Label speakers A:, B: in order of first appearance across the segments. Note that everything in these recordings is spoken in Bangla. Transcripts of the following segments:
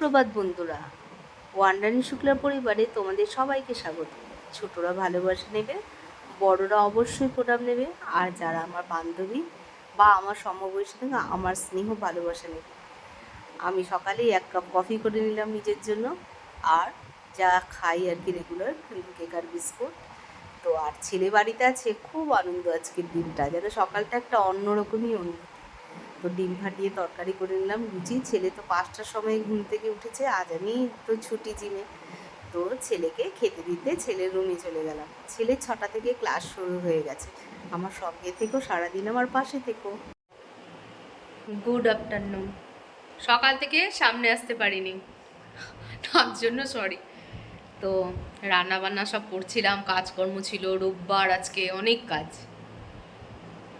A: সুপ্রভাত বন্ধুরা। ওয়ান্ডানি শুক্লা পরিবারে তোমাদের সবাইকে স্বাগত। ছোটরা ভালোবাসা নেবে, বড়রা অবশ্যই প্রণাম নেবে, আর যারা আমার বান্ধবী বা আমার সমবয়সী থেকে আমার স্নেহ ভালোবাসা নেবে। আমি সকালেই এক কাপ কফি করে নিলাম নিজের জন্য, আর যা খাই আর কি রেগুলার ক্রিম কেক আর বিস্কুট। তো আর ছেলে বাড়িতে আছে, খুব আনন্দ আজকের দিনটা। যেন সকালটা একটা অন্যরকমই অনুভূতি তো ডিম ফাটিয়ে তরকারি করে নিলাম। লুচি ছেলে তো পাঁচটার সময় ঘুম থেকে উঠেছে, আজ আমি তো ছুটি জিমে। তো ছেলেকে খেতে দিতে ছেলের রুমে চলে গেলাম। ছেলে ছটা থেকে ক্লাস শুরু হয়ে গেছে। আমার সঙ্গে থেকেও সারাদিন আমার পাশে থেকো।
B: গুড আফটারনুন সকাল থেকে সামনে আসতে পারিনি। তার জন্য সরি তো রান্না বান্না সব করছিলাম, কাজকর্ম ছিল, রোববার আজকে অনেক কাজ।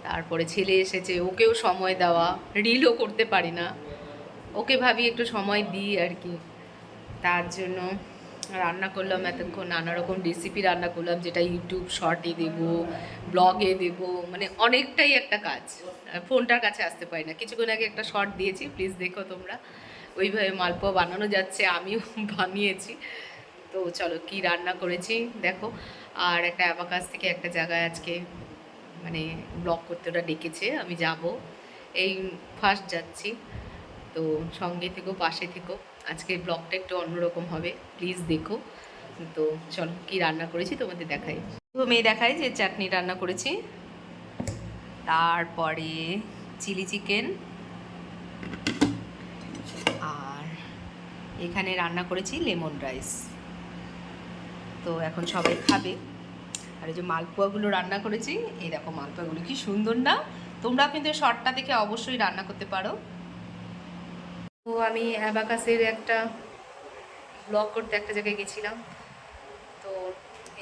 B: তারপরে ছেলে এসেছে, ওকেও সময় দেওয়া রিলও করতে পারি না। ওকে ভাবি একটু সময় দিই আর কি। তার জন্য রান্না করলাম এতক্ষণ, নানা রকম রেসিপি রান্না করলাম, যেটা ইউটিউব শর্টে দেব ব্লগে দেব মানে অনেকটাই একটা কাজ। ফোনটার কাছে আসতে পারি না। কিছুক্ষণ আগে একটা শর্ট দিয়েছি প্লিজ দেখো তোমরা। ওইভাবে মালপোয়া বানানো যাচ্ছে, আমিও বানিয়েছি। তো চলো কি রান্না করেছি, দেখো। আর একটা অ্যাবাকাস থেকে একটা জায়গায় আজকে মানে ব্লগ করতে ওরা ডেকেছে, আমি যাব। এই ফার্স্ট যাচ্ছি। তো সঙ্গে থেকো, পাশে থেকো। আজকের ব্লগটা একটু অন্যরকম হবে প্লিজ দেখো। তো চলো, কি রান্না করেছি তোমাদের দেখাই। প্রথমেই দেখাই যে চাটনি রান্না করেছি। তারপরে চিলি চিকেন। আর এখানে রান্না করেছি লেমন রাইস। তো এখন সবাই খাবে। আর এই যে মালপোয়াগুলো রান্না করেছি, এই দেখো মালপোয়াগুলো কি সুন্দর না? তোমরা কিন্তু শর্টটা দেখে অবশ্যই রান্না করতে পারো। তো আমি অ্যাবাকাসের একটা ব্লগ করতে একটা জায়গায় গেছিলাম। তো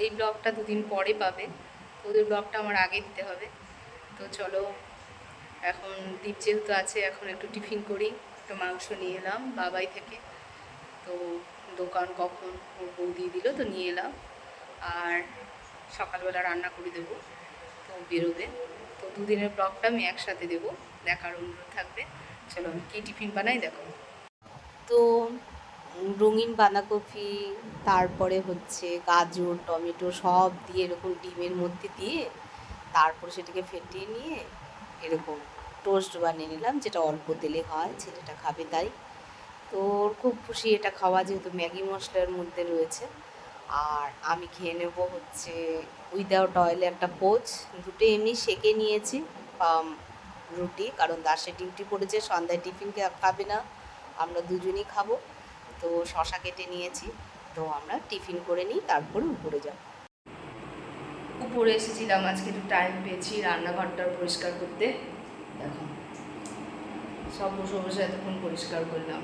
B: এই ব্লগটা দুদিন পরে পাবে। ওদের ব্লগটা আমার আগে দিতে হবে। তো চলো, এখন দ্বীপ যেহেতু আছে, এখন একটু টিফিন করি, একটু মাংস নিয়ে এলাম বাবাই থেকে। তো দোকান কখন ওর বউ দিয়ে দিল, তো নিয়ে এলাম। আর সকালবেলা রান্না করে দেবো তো বেরোবে। তো দুদিনের ব্লগটা আমি একসাথে দেবো, দেখার অনুরোধ থাকবে। চলো আমি কী টিফিন বানাই দেখো।
A: তো রঙিন বাঁধাকপি, তারপরে হচ্ছে গাজর, টমেটো সব দিয়ে এরকম ডিমের মধ্যে দিয়ে তারপর সেটাকে ফেটিয়ে নিয়ে এরকম টোস্ট বানিয়ে নিলাম, যেটা অল্প তেলে হয়, ছেলেটা খাবে তাই। তো ওর খুব খুশি এটা খাওয়া, যেহেতু ম্যাগি মশলার মধ্যে রয়েছে। আর আমি খেয়ে নেব হচ্ছে উইদাউট অয়েলে একটা পোচ দুটো এমনি সেকে নিয়েছি রুটি, কারণ দাসে ডিউটি পড়েছে, সন্ধ্যায় টিফিন খাবে না। আমরা দুজনেই খাব। তো শশা কেটে নিয়েছি। তো আমরা টিফিন করে নিই, তারপরে উপরে যাব।
B: উপরে এসেছিলাম, আজকে একটু টাইম পেয়েছি রান্নাঘরটা পরিষ্কার করতে। দেখো, সব বসে বসে এতক্ষণ পরিষ্কার করলাম।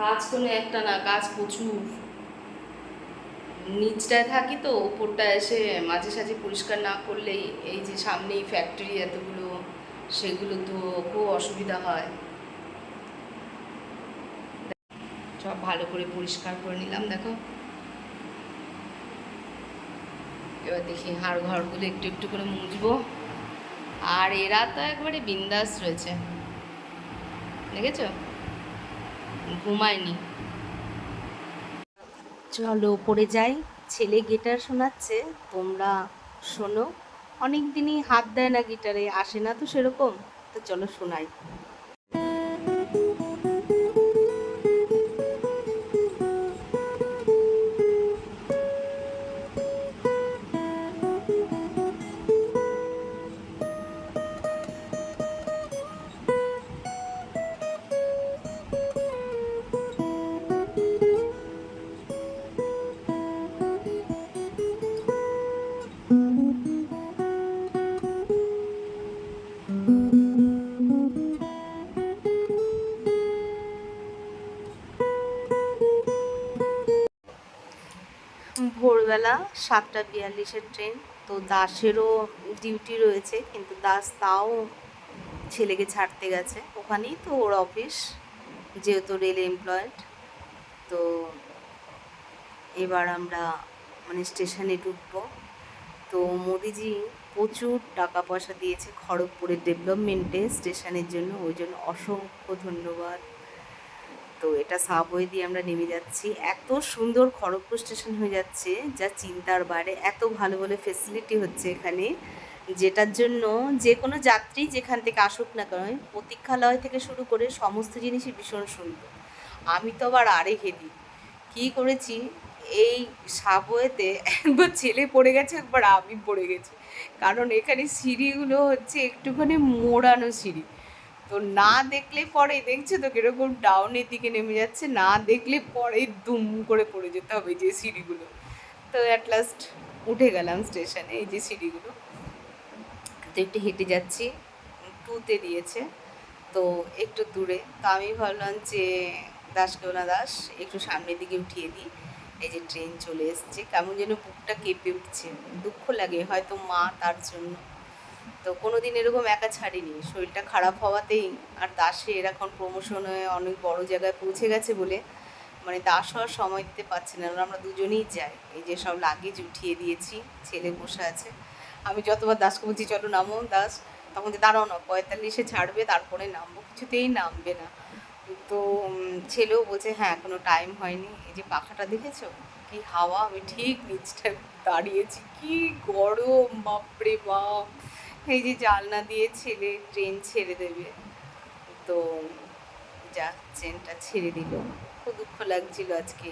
B: কাজ কোনো একটা না কাজ প্রচুর। নিচটায় থাকি তো ওপরটা এসে মাঝে সাঝে পরিষ্কার না করলেই এই যে সামনেই ফ্যাক্টরি এতগুলো, সেগুলো তো খুব অসুবিধা হয়। সব ভালো করে পরিষ্কার করে নিলাম, দেখো। এবার দেখি হাড় ঘরগুলো একটু একটু করে মুছবো। আর এরা তো একবারে বিন্দাস রয়েছে। দেখেছ? ঘুমায়নি।
A: চলো পড়ে যাই। ছেলে গিটার শোনাচ্ছে, তোমরা শোনো। অনেক দিনই হাত দেয় না গিটারে, আসে না তো সেরকম। তো চলো শোনাই। ভোরবেলা সাতটা বিয়াল্লিশের ট্রেন, তো দাসেরও ডিউটি রয়েছে, কিন্তু দাস তাও ছেলেকে ছাড়তে গেছে। ওখানেই তো ওর অফিস যেহেতু রেল এমপ্লয়েড তো এবার আমরা মানে স্টেশনে ঢুকবো। তো মোদিজি প্রচুর টাকা পয়সা দিয়েছে খড়গপুরের ডেভেলপমেন্টে স্টেশনের জন্য, ওই জন্য অসংখ্য ধন্যবাদ। তো এটা সাবওয়ে দিয়ে আমরা নেমে যাচ্ছি। এত সুন্দর খড়গপুর স্টেশন হয়ে যাচ্ছে, যা চিন্তার বাইরে এত ভালো ভালো ফেসিলিটি হচ্ছে এখানে, যেটার জন্য যে কোনো যাত্রী যেখান থেকে আসুক না কেন, প্রতীক্ষালয় থেকে শুরু করে সমস্ত জিনিসই ভীষণ সুন্দর। আমি তো আবার আরে হেদি কী করেছি? এই সাবওয়েতে একবার ছেলে পড়ে গেছে, একবার আমি পড়ে গেছি। কারণ এখানে সিঁড়িগুলো হচ্ছে একটুখানি মোড়ানো সিঁড়ি। তো না দেখলে পরে, দেখছ তো কীরকম ডাউনের দিকে নেমে যাচ্ছে, না দেখলে পরে দুম করে পড়ে যেতে হবে যে সিঁড়িগুলো। তো অ্যাট লাস্ট উঠে গেলাম স্টেশনে এই যে সিঁড়িগুলো। তো একটু হেঁটে যাচ্ছি টুতে দিয়েছে, তো একটু দূরে। তো আমি ভাবলাম যে, দাস কেওনা দাস, একটু সামনের দিকে উঠিয়ে দিই। এই যে ট্রেন চলে এসছে, কেমন যেন বুকটা কেঁপে উঠছে, দুঃখ লাগে হয়তো মা তার জন্য। তো কোনো দিন এরকম একা ছাড়িনি। শরীরটা খারাপ হওয়াতেই। আর দাসের এখন প্রমোশন অনেক বড় জায়গায় পৌঁছে গেছে বলে। মানে দাস হওয়ার সময় দিতে পারছি না। আমরা দুজনেই যাই। এই যে সব লাগেজ উঠিয়ে দিয়েছি। ছেলে বসে আছে। আমি যতবার দাসকে বলছি, চলো নামো দাস। তখন যে, দাঁড়াও না, পঁয়তাল্লিশে ছাড়বে, তারপরে নামবো। কিছুতেই নামবে না। তো ছেলেও বলছে হ্যাঁ এখনও টাইম হয়নি। এই যে পাখাটা দেখেছ? কি হাওয়া! আমি ঠিক নিচটা দাঁড়িয়েছি। কি গরম! বাপরে বাপ! এই যে জালনা দিয়ে ছেলে ট্রেন ছেড়ে দেবে। তো যা ট্রেনটা ছেড়ে দিল। খুব দুঃখ লাগছিল আজকে।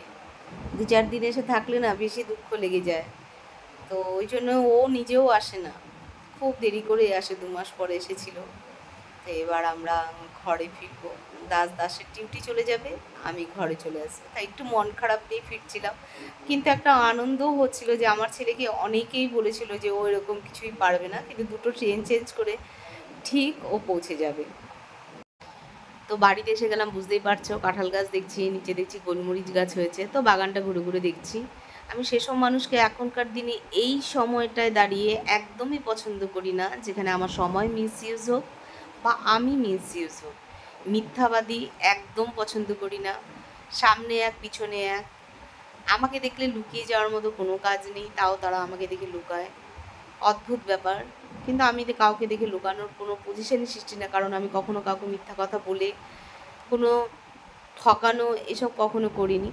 A: দু চার দিন এসে থাকলে না বেশি দুঃখ লেগে যায়। তো ওই জন্য ও নিজেও আসে না। খুব দেরি করে আসে, দু মাস পরে এসেছিল। তো এবার আমরা ঘরে ফিরবো। দাস দাসের ডিউটি চলে যাবে, আমি ঘরে চলে আসব। তাই একটু মন খারাপ নিয়ে ফিরছিলাম। কিন্তু একটা আনন্দও হচ্ছিল যে আমার ছেলেকে অনেকেই বলেছিল যে ও এরকম কিছুই পারবে না, কিন্তু দুটো ট্রেন চেঞ্জ করে ঠিক ও পৌঁছে যাবে। তো বাড়িতে এসে গেলাম, বুঝতেই পারছ, কাঁঠাল গাছ দেখছি, নিচে দেখছি গোলমরিচ গাছ হয়েছে, তো বাগানটা ঘুরে ঘুরে দেখছি। আমি সেসব মানুষকে এখনকার দিনে এই সময়টায় দাঁড়িয়ে একদমই পছন্দ করি না, যেখানে আমার সময় মিস ইউজ হোক বা আমি মিস ইউজ হোক। মিথ্যাবাদী একদম পছন্দ করি না। সামনে এক, পিছনে এক। আমাকে দেখলে লুকিয়ে যাওয়ার মতো কোনো কাজ নেই, তাও তারা আমাকে দেখে লুকায়। অদ্ভুত ব্যাপার। কিন্তু আমি কাউকে দেখে লুকানোর কোনো পজিশনই সৃষ্টি না, কারণ আমি কখনো কাউকে মিথ্যা কথা বলে কোনো ঠকানো এসব কখনো করিনি।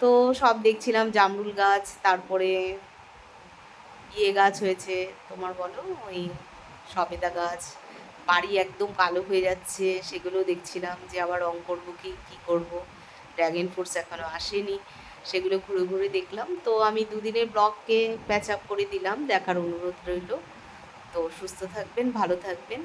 A: তো সব দেখছিলাম জামরুল গাছ, তারপরে ইয়ে গাছ হয়েছে, তোমার বলো, ওই সবেদা গাছ। বাড়ি একদম কালো হয়ে যাচ্ছে সেগুলো দেখছিলাম যে আবার রং করব কি, কী করব। ড্র্যাগন ফ্রুটস এখনও আসেনি, সেগুলো ঘুরে ঘুরে দেখলাম। তো আমি দুদিনের ব্লগকে প্যাচ আপ করে দিলাম, দেখার অনুরোধ রইল। তো সুস্থ থাকবেন, ভালো থাকবেন।